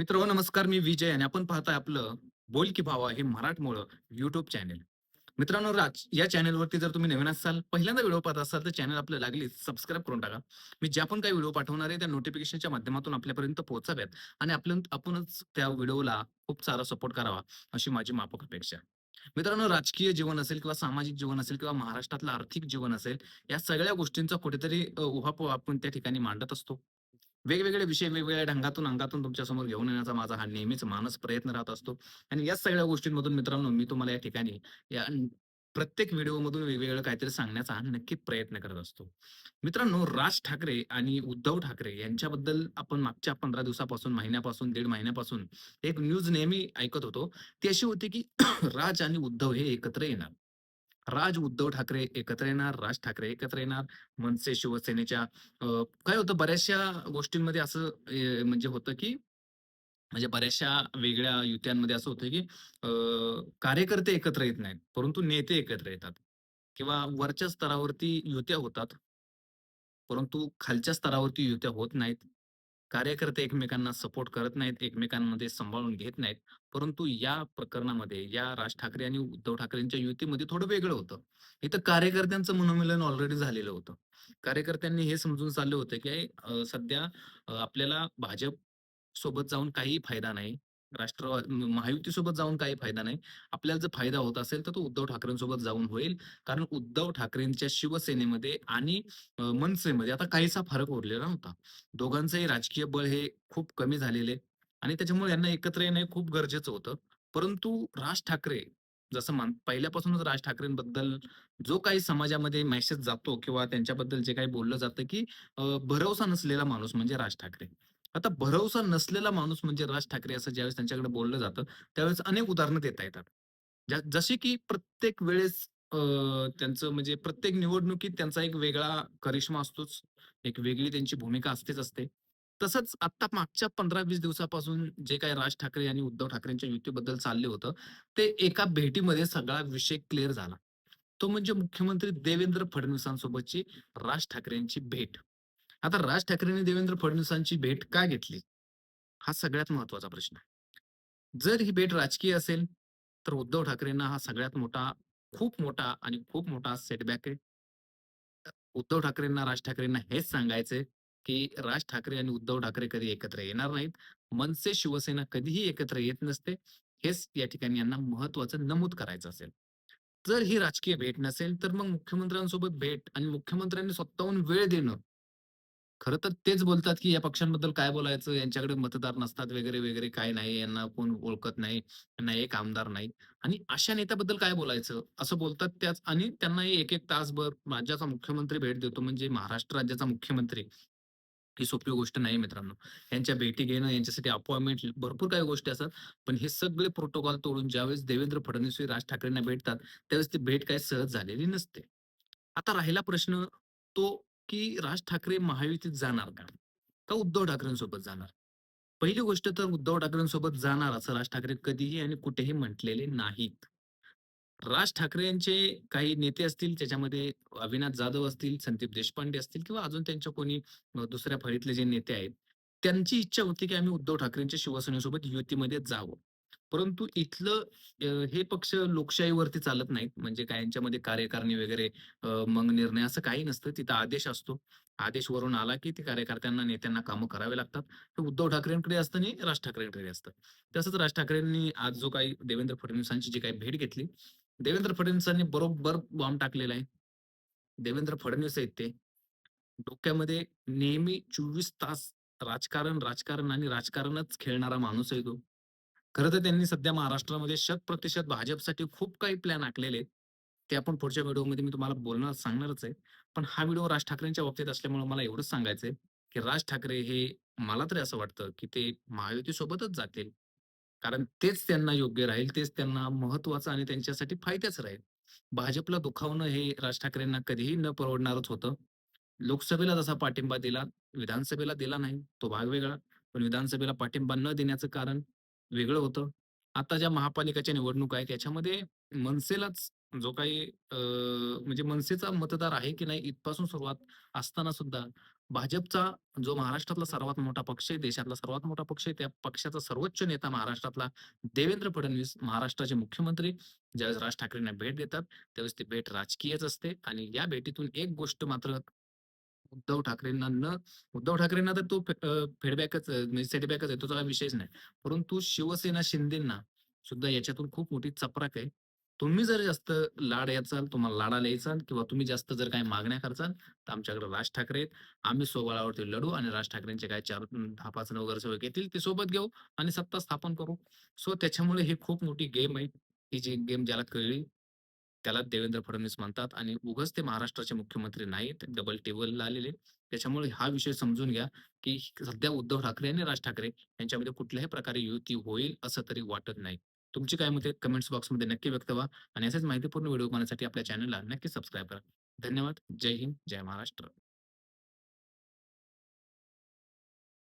मित्र नमस्कार मी विजय आणि आपण पाहताय आपलं बोल की भावा हे मराठमोळं युट्यूब चॅनेल मित्रांनो राज या चॅनेलवरती जर तुम्ही नवीन असाल पहिल्यांदा व्हिडिओ पाहत असाल तर चॅनल आपलं लागली सबस्क्राईब करून टाका. मी ज्या पण काही व्हिडिओ पाठवणार आहे त्या नोटिफिकेशनच्या माध्यमातून आपल्यापर्यंत पोहोचाव्यात आणि आपल्या आपणच त्या व्हिडिओला खूप सारा सपोर्ट करावा अशी माझी माफक अपेक्षा मित्रांनो राजकीय जीवन असेल किंवा सामाजिक जीवन असेल किंवा महाराष्ट्रातलं आर्थिक जीवन असेल या सगळ्या गोष्टींचा कुठेतरी अ, उहापोह आपण त्या ठिकाणी मांडत असतो. वेगवेगळे विषय वेगवेगळ्या ढंगातून अंगातून तुमच्यासमोर घेऊन येण्याचा माझा हा नेहमीच मानस प्रयत्न राहत असतो. आणि या सगळ्या गोष्टींमधून मित्रांनो मी तुम्हाला या ठिकाणी या प्रत्येक व्हिडिओमधून वेगवेगळं काहीतरी सांगण्याचा हा नक्की प्रयत्न करत असतो. मित्रांनो राज ठाकरे आणि उद्धव ठाकरे यांच्याबद्दल आपण मागच्या पंधरा दिवसापासून महिन्यापासून दीड महिन्यापासून एक न्यूज नेहमी ऐकत होतो. ती अशी होती की राज आणि उद्धव हे एकत्र येणार. राज उद्धव ठाकरे एकत्र येणार राज ठाकरे एकत्र येणार. मनसे शिवसेनेच्या काय होतं बऱ्याचशा गोष्टींमध्ये असं म्हणजे होतं की म्हणजे बऱ्याचशा वेगळ्या युत्यांमध्ये असं होतं की कार्यकर्ते एकत्र येत नाहीत परंतु नेते एकत्र येतात. किंवा वरच्या स्तरावरती युत्या होतात परंतु खालच्या स्तरावरती युत्या होत नाहीत. कार्यकर्ते एकमेकांना सपोर्ट करत नाहीत एकमेकांमध्ये सांभाळून घेत नाहीत. परंतु या प्रकरणामध्ये या राज ठाकरे आणि उद्धव ठाकरेंच्या युतीमध्ये थोडं वेगळं होतं. इथं कार्यकर्त्यांचं मनोमिलन ऑलरेडी झालेलं होतं. कार्यकर्त्यांनी हे समजून चालले होते की सध्या आपल्याला भाजप सोबत जाऊन काही फायदा नाही. राष्ट्रवाद महायुती सोबत जाऊन काही फायदा नाही. आपल्याला जर फायदा होत असेल तर तो उद्धव ठाकरेंसोबत जाऊन होईल. कारण उद्धव ठाकरेंच्या शिवसेनेमध्ये आणि मनसेमध्ये आता काहीसा फरक उरलेला नव्हता. दोघांचंही राजकीय बळ हे खूप कमी झालेले आणि त्याच्यामुळे यांना एकत्र येणं खूप गरजेचं होतं. परंतु राज ठाकरे जसं मान पहिल्यापासूनच राज ठाकरेंबद्दल जो काही समाजामध्ये मेसेज जातो किंवा त्यांच्याबद्दल जे काही बोललं जातं की भरवसा नसलेला माणूस म्हणजे राज ठाकरे. आता भरवसा नसलेला माणूस म्हणजे राज ठाकरे असं ज्यावेळेस त्यांच्याकडे बोललं जातं त्यावेळेस अनेक उदाहरणं देता येतात. जसे की प्रत्येक वेळेस त्यांचं म्हणजे प्रत्येक निवडणुकीत त्यांचा एक वेगळा करिश्मा असतोच एक वेगळी त्यांची भूमिका असतेच असते. तसंच आता मागच्या पंधरा वीस दिवसापासून जे काही राज ठाकरे आणि उद्धव ठाकरेंच्या युतीबद्दल चालले होतं ते एका भेटीमध्ये सगळा विषय क्लिअर झाला. तो म्हणजे मुख्यमंत्री देवेंद्र फडणवीसांसोबतची राज ठाकरेंची भेट. आता राज ठाकरेंनी देवेंद्र फडणवीसांची भेट का घेतली? हा सगळ्यात महत्त्वाचा प्रश्न आहे. जर ही भेट राजकीय असेल तर उद्धव ठाकरेंना हा सगळ्यात मोठा खूप मोठा आणि खूप मोठा सेटबॅक आहे. उद्धव ठाकरेंना राज ठाकरेंना हेच सांगायचंय की राज ठाकरे आणि उद्धव ठाकरे कधी एकत्र येणार नाहीत. मनसे शिवसेना कधीही एकत्र येत नसते. हेच या ठिकाणी यांना महत्वाचं नमूद करायचं असेल. जर ही राजकीय भेट नसेल तर मग मुख्यमंत्र्यांसोबत भेट आणि मुख्यमंत्र्यांनी स्वतःहून वेळ देणं खरं तर तेच बोलतात की या पक्षांबद्दल काय बोलायचं? यांच्याकडे मतदार नसतात वगैरे वगैरे काय नाही. यांना कोण ओळखत नाही यांना एक आमदार नाही. आणि अशा नेत्याबद्दल काय बोलायचं? असं बोलतात त्याच आणि त्यांना एक एक तासभर राज्याचा मुख्यमंत्री भेट देतो. म्हणजे महाराष्ट्र राज्याचा मुख्यमंत्री ही सोपी गोष्ट नाही मित्रांनो. यांच्या भेटी घेणं यांच्यासाठी अपॉइंटमेंट भरपूर काही गोष्टी असतात. पण हे सगळे प्रोटोकॉल तोडून ज्यावेळेस देवेंद्र फडणवीस राज ठाकरेंना भेटतात त्यावेळेस ती भेट काही सहज झालेली नसते. आता राहिला प्रश्न तो की राज ठाकरे महायुतीत जाणार का? का उद्धव ठाकरेंसोबत जाणार? पहिली गोष्ट तर उद्धव ठाकरेंसोबत जाणार असं राज ठाकरे कधीही आणि कुठेही म्हटलेले नाहीत. राज ठाकरे यांचे काही नेते असतील त्याच्यामध्ये अविनाश जाधव असतील संदीप देशपांडे असतील किंवा अजून त्यांच्या कोणी दुसऱ्या फळीतले जे नेते आहेत त्यांची इच्छा होती की आम्ही उद्धव ठाकरेंच्या शिवसेनेसोबत युतीमध्ये जावं. परंतु इथलं हे पक्ष लोकशाहीवरती चालत नाहीत. म्हणजे काय यांच्यामध्ये कार्यकारणी वगैरे मग निर्णय असं काही नसतं. तिथं आदेश असतो. आदेश वरून आला की ते कार्यकर्त्यांना नेत्यांना कामं करावे लागतात. हे उद्धव ठाकरेंकडे असतं आणि राज ठाकरेंकडे असतं. तसंच राज ठाकरेंनी आज जो काही देवेंद्र फडणवीसांची जी काही भेट घेतली देवेंद्र फडणवीसांनी बरोबर बॉम्ब टाकलेला आहे. देवेंद्र फडणवीस आहेत ते. डोक्यामध्ये नेहमी चोवीस तास राजकारण राजकारण आणि राजकारणच खेळणारा माणूस आहे तो. खरं तर त्यांनी सध्या महाराष्ट्रामध्ये शत प्रतिशत भाजपसाठी खूप काही प्लॅन आखलेले आहेत. ते आपण पुढच्या व्हिडिओमध्ये मी तुम्हाला बोलणार सांगणारच आहे. पण हा व्हिडिओ राज ठाकरेंच्या बाबतीत असल्यामुळे मला एवढंच सांगायचंय की राज ठाकरे हे मला तरी असं वाटतं की ते महायुती सोबतच जातील. कारण तेच त्यांना योग्य राहील तेच त्यांना महत्वाचं आणि त्यांच्यासाठी फायद्याचं राहील. भाजपला दुखावणं हे राज ठाकरेंना कधीही न परवडणारच होतं. लोकसभेला जसा पाठिंबा दिला विधानसभेला दिला नाही तो भाग वेगळा. पण विधानसभेला पाठिंबा न देण्याचं कारण वेगळं होतं. आता ज्या महापालिकाच्या निवडणूक आहे त्याच्यामध्ये मनसेलाच जो काही अं, म्हणजे मनसेचा मतदार आहे की नाही इथपासून सुरुवात असताना सुद्धा भाजपचा जो महाराष्ट्रातला सर्वात मोठा पक्ष आहे, देशातला सर्वात मोठा पक्ष आहे, त्या पक्षाचा सर्वोच्च नेता महाराष्ट्रातला देवेंद्र फडणवीस, महाराष्ट्राचे मुख्यमंत्री. ज्यावेळेस राज ठाकरेंना भेट देतात, त्यावेळेस ती भेट राजकीयच असते. आणि या भेटीतून एक गोष्ट मात्र उद्धव ठाकरेंना न उद्धव ठाकरेंना तर तो फीडबॅकच म्हणजे सेटबॅकच आहे, तो काही विषयच नाही. परंतु शिवसेना शिंदेंना सुद्धा याच्यातून खूप मोठी चपराक आहे. तुम्ही जर जास्त लाड याचाल, तुम्हाला लाडाला याचाल किंवा तुम्ही जास्त जर काही मागण्या करचाल, तर आमच्याकडे राज ठाकरे आहेत. आम्ही सोबळावरती लढू आणि राज ठाकरेंचे काय 4 10-5 नगरसेवक येतील, ते सोबत घेऊ आणि सत्ता स्थापन करू. सो त्याच्यामुळे ही खूप मोठी गेम आहे. ही जी गेम ज्याला कळली, त्याला देवेंद्र फडणवीस म्हणतात आणि उगाच ते महाराष्ट्राचे मुख्यमंत्री नाहीत, डबल टेबलला आलेले. त्याच्यामुळे हा विषय समजून घ्या, की सध्या उद्धव ठाकरे आणि राज ठाकरे यांच्यामध्ये कुठल्याही प्रकारे युती होईल असं तरी वाटत नाही. तुमची काय मते कमेंट्स बॉक्समध्ये नक्की व्यक्त व्हा आणि असेच माहितीपूर्ण व्हिडिओ पाहण्यासाठी आपल्या चॅनलला नक्की सबस्क्राईब करा. धन्यवाद. जय हिंद, जय महाराष्ट्र.